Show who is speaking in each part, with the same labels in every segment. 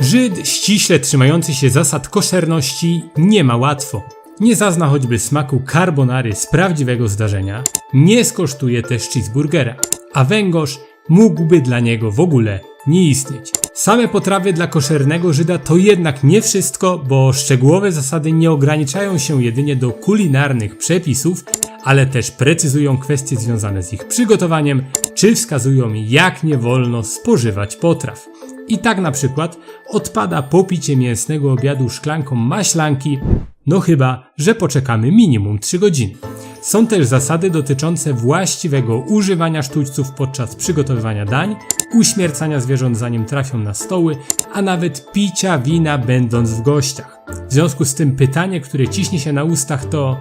Speaker 1: Żyd ściśle trzymający się zasad koszerności nie ma łatwo. Nie zazna choćby smaku carbonary z prawdziwego zdarzenia, nie skosztuje też cheeseburgera, a węgorz mógłby dla niego w ogóle nie istnieć. Same potrawy dla koszernego Żyda to jednak nie wszystko, bo szczegółowe zasady nie ograniczają się jedynie do kulinarnych przepisów, ale też precyzują kwestie związane z ich przygotowaniem, czy wskazują jak nie wolno spożywać potraw. I tak na przykład odpada popicie mięsnego obiadu szklanką maślanki, no chyba, że poczekamy minimum 3 godziny. Są też zasady dotyczące właściwego używania sztućców podczas przygotowywania dań, uśmiercania zwierząt zanim trafią na stoły, a nawet picia wina będąc w gościach. W związku z tym pytanie, które ciśnie się na ustach to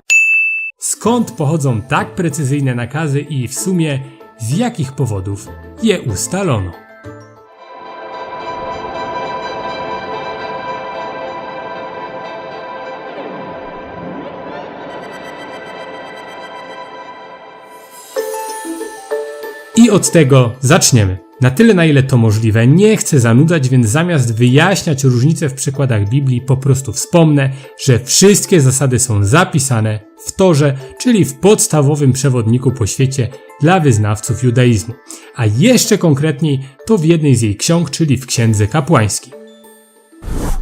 Speaker 1: skąd pochodzą tak precyzyjne nakazy i w sumie z jakich powodów je ustalono? I od tego zaczniemy. Na tyle, na ile to możliwe, nie chcę zanudzać, więc zamiast wyjaśniać różnice w przekładach Biblii, po prostu wspomnę, że wszystkie zasady są zapisane w Torze, czyli w podstawowym przewodniku po świecie dla wyznawców judaizmu. A jeszcze konkretniej to w jednej z jej ksiąg, czyli w Księdze Kapłańskiej.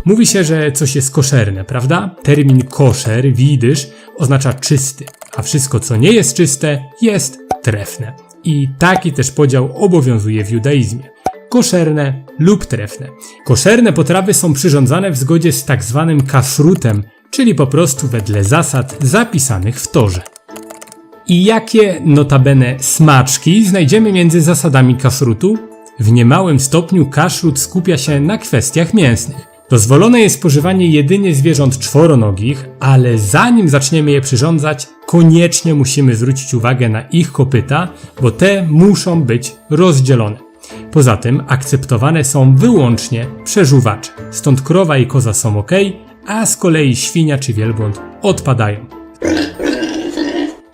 Speaker 1: Mówi się, że coś jest koszerne, prawda? Termin koszer, widysz, oznacza czysty, a wszystko co nie jest czyste jest trefne. I taki też podział obowiązuje w judaizmie. Koszerne lub trefne. Koszerne potrawy są przyrządzane w zgodzie z tak zwanym kasrutem, czyli po prostu wedle zasad zapisanych w Torze. I jakie notabene smaczki znajdziemy między zasadami kasrutu? W niemałym stopniu kasrut skupia się na kwestiach mięsnych. Dozwolone jest spożywanie jedynie zwierząt czworonogich, ale zanim zaczniemy je przyrządzać, koniecznie musimy zwrócić uwagę na ich kopyta, bo te muszą być rozdzielone. Poza tym akceptowane są wyłącznie przeżuwacze, stąd krowa i koza są ok, a z kolei świnia czy wielbłąd odpadają.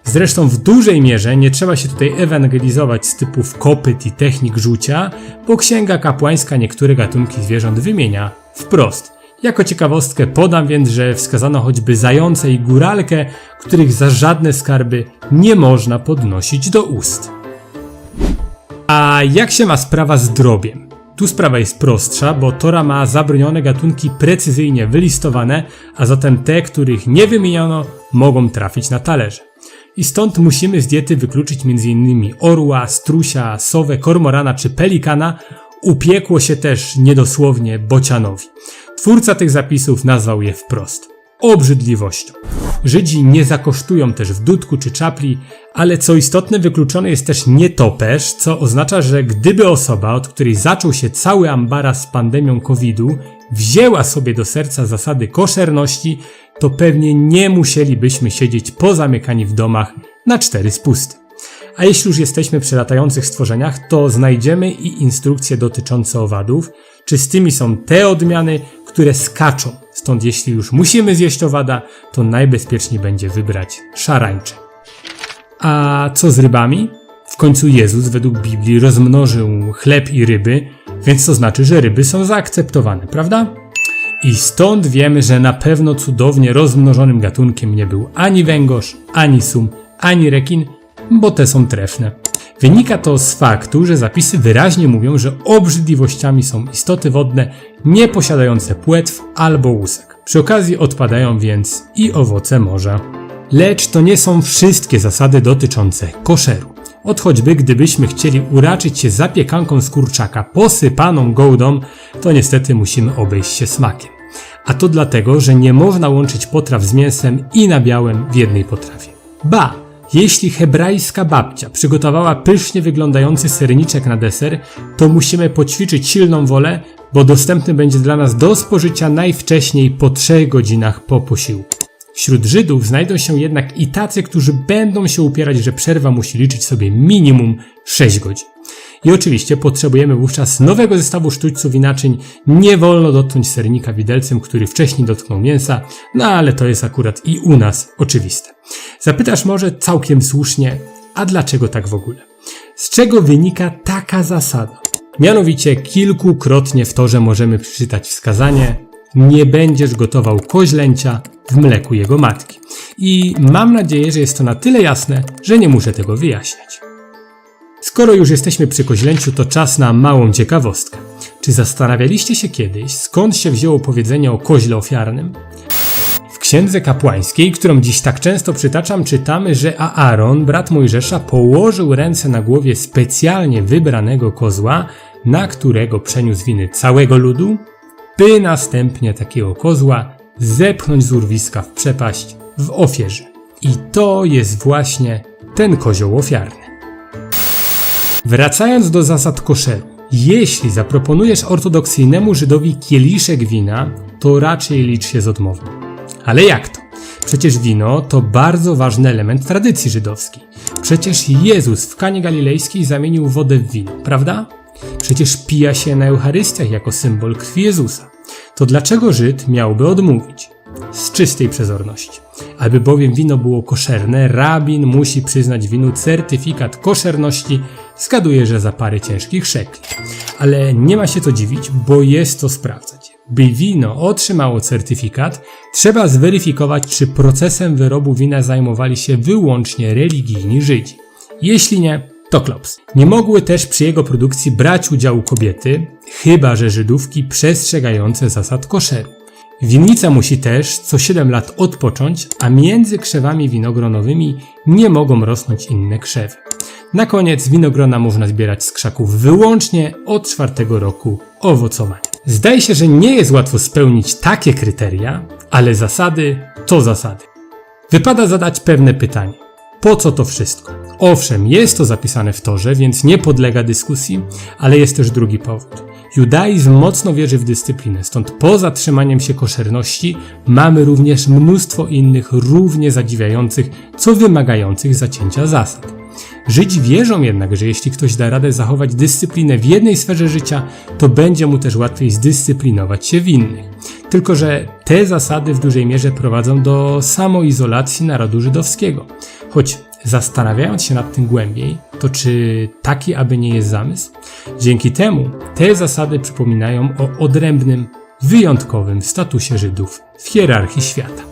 Speaker 1: Zresztą w dużej mierze nie trzeba się tutaj ewangelizować z typów kopyt i technik rzucia, bo księga kapłańska niektóre gatunki zwierząt wymienia wprost. Jako ciekawostkę podam więc, że wskazano choćby zające i góralkę, których za żadne skarby nie można podnosić do ust. A jak się ma sprawa z drobiem? Tu sprawa jest prostsza, bo Tora ma zabronione gatunki precyzyjnie wylistowane, a zatem te, których nie wymieniono, mogą trafić na talerze. I stąd musimy z diety wykluczyć m.in. orła, strusia, sowę, kormorana czy pelikana. Upiekło się też niedosłownie bocianowi. Twórca tych zapisów nazwał je wprost obrzydliwością. Żydzi nie zakosztują też w dudku czy czapli, ale co istotne wykluczony jest też nietoperz, co oznacza, że gdyby osoba, od której zaczął się cały ambaras z pandemią COVID-u, wzięła sobie do serca zasady koszerności, to pewnie nie musielibyśmy siedzieć pozamykani w domach na cztery spusty. A jeśli już jesteśmy przy latających stworzeniach, to znajdziemy i instrukcje dotyczące owadów. Czystymi są te odmiany, które skaczą. Stąd jeśli już musimy zjeść owada, to najbezpieczniej będzie wybrać szarańcze. A co z rybami? W końcu Jezus według Biblii rozmnożył chleb i ryby, więc to znaczy, że ryby są zaakceptowane, prawda? I stąd wiemy, że na pewno cudownie rozmnożonym gatunkiem nie był ani węgorz, ani sum, ani rekin, bo te są trefne. Wynika to z faktu, że zapisy wyraźnie mówią, że obrzydliwościami są istoty wodne nieposiadające płetw albo łusek. Przy okazji odpadają więc i owoce morza. Lecz to nie są wszystkie zasady dotyczące koszeru. Od choćby gdybyśmy chcieli uraczyć się zapiekanką z kurczaka posypaną gołdą, to niestety musimy obejść się smakiem. A to dlatego, że nie można łączyć potraw z mięsem i nabiałem w jednej potrawie. Ba! Jeśli hebrajska babcia przygotowała pysznie wyglądający serniczek na deser, to musimy poćwiczyć silną wolę, bo dostępny będzie dla nas do spożycia najwcześniej po 3 godzinach po posiłku. Wśród Żydów znajdą się jednak i tacy, którzy będą się upierać, że przerwa musi liczyć sobie minimum 6 godzin. I oczywiście potrzebujemy wówczas nowego zestawu sztućców i naczyń. Nie wolno dotknąć sernika widelcem, który wcześniej dotknął mięsa, no ale to jest akurat i u nas oczywiste. Zapytasz może całkiem słusznie, a dlaczego tak w ogóle? Z czego wynika taka zasada? Mianowicie kilkukrotnie w torze możemy przeczytać wskazanie nie będziesz gotował koźlęcia w mleku jego matki. I mam nadzieję, że jest to na tyle jasne, że nie muszę tego wyjaśniać. Skoro już jesteśmy przy koźlęciu, to czas na małą ciekawostkę. Czy zastanawialiście się kiedyś, skąd się wzięło powiedzenie o koźle ofiarnym? W księdze kapłańskiej, którą dziś tak często przytaczam, czytamy, że Aaron, brat Mojżesza, położył ręce na głowie specjalnie wybranego kozła, na którego przeniósł winy całego ludu, by następnie takiego kozła zepchnąć z urwiska w przepaść w ofierze. I to jest właśnie ten kozioł ofiarny. Wracając do zasad koszeru. Jeśli zaproponujesz ortodoksyjnemu Żydowi kieliszek wina, to raczej licz się z odmową. Ale jak to? Przecież wino to bardzo ważny element tradycji żydowskiej. Przecież Jezus w Kanie Galilejskiej zamienił wodę w wino, prawda? Przecież pija się na Eucharystiach jako symbol krwi Jezusa. To dlaczego Żyd miałby odmówić? Z czystej przezorności. Aby bowiem wino było koszerne, rabin musi przyznać winu certyfikat koszerności, zgaduję, że za parę ciężkich szekli. Ale nie ma się co dziwić, bo jest to sprawdzać. By wino otrzymało certyfikat, trzeba zweryfikować, czy procesem wyrobu wina zajmowali się wyłącznie religijni Żydzi. Jeśli nie, to klops. Nie mogły też przy jego produkcji brać udziału kobiety, chyba że Żydówki przestrzegające zasad koszeru. Winnica musi też co 7 lat odpocząć, a między krzewami winogronowymi nie mogą rosnąć inne krzewy. Na koniec winogrona można zbierać z krzaków wyłącznie od czwartego roku owocowania. Zdaje się, że nie jest łatwo spełnić takie kryteria, ale zasady to zasady. Wypada zadać pewne pytanie. Po co to wszystko? Owszem, jest to zapisane w Torze, więc nie podlega dyskusji, ale jest też drugi powód. Judaizm mocno wierzy w dyscyplinę, stąd poza trzymaniem się koszerności mamy również mnóstwo innych równie zadziwiających, co wymagających zacięcia zasad. Żydzi wierzą jednak, że jeśli ktoś da radę zachować dyscyplinę w jednej sferze życia, to będzie mu też łatwiej zdyscyplinować się w innych. Tylko, że te zasady w dużej mierze prowadzą do samoizolacji narodu żydowskiego. Choć zastanawiając się nad tym głębiej, to czy taki aby nie jest zamysł? Dzięki temu te zasady przypominają o odrębnym, wyjątkowym statusie Żydów w hierarchii świata.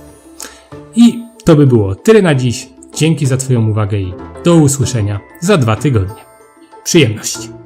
Speaker 1: I to by było tyle na dziś. Dzięki za Twoją uwagę i do usłyszenia za dwa tygodnie. Przyjemności.